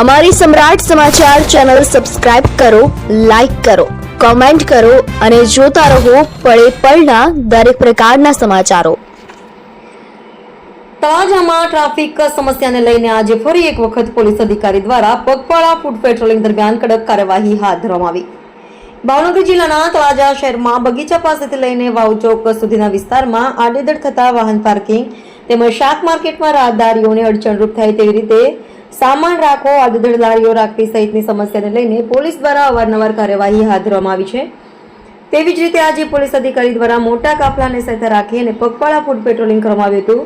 અમારી Samrat Samachar channel subscribe કરો, like કરો, કોમેન્ટ કરો અને જોતા રહો પળે પળના દરેક પ્રકારના સમાચારો. તળાજામાં ટ્રાફિક સમસ્યાને લઈને આજે ફરી એક વખત પોલીસ અધિકારી દ્વારા પગપાળા ફૂટ પેટ્રોલિંગ દરમિયાન કડક કાર્યવાહી હાથ ધરવામાં આવી. ભાવનગર જિલ્લાના તળાજા શહેરમાં બગીચા પાસેથી લઈને વાવ ચોક સુધીના વિસ્તારમાં આડેધડ થતા વાહન પાર્કિંગ તેમજ શાક માર્કેટમાં રાહદારીઓને અડચણરૂપ થાય તેવી રીતે સામાન રાખો આદળદારીઓ રાખવી સહિતની સમસ્યાને લઈને પોલીસ દ્વારા અવારનવાર કાર્યવાહી હાથ ધરવામાં આવી છે. તેવી જ રીતે આજે પોલીસ અધિકારી દ્વારા મોટા કાફલાને સાથે રાખી અને પગપાળા ફૂડ પેટ્રોલિંગ કરવામાં આવ્યું હતું.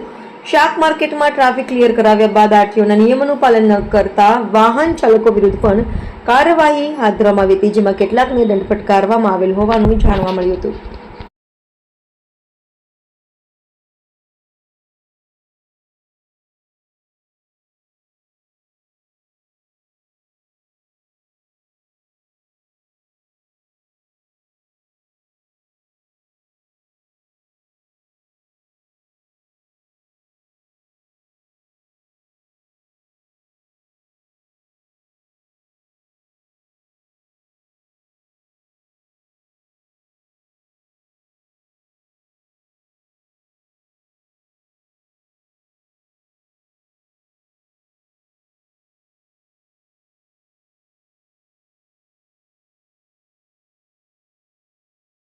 શાક માર્કેટમાં ટ્રાફિક ક્લિયર કરાવ્યા બાદ આરટીઓના નિયમોનું પાલન ન કરતા વાહન ચાલકો વિરુદ્ધ પણ કાર્યવાહી હાથ ધરવામાં આવી હતી, જેમાં કેટલાકને દંડ ફટકારવામાં આવેલ હોવાનું જાણવા મળ્યું હતું.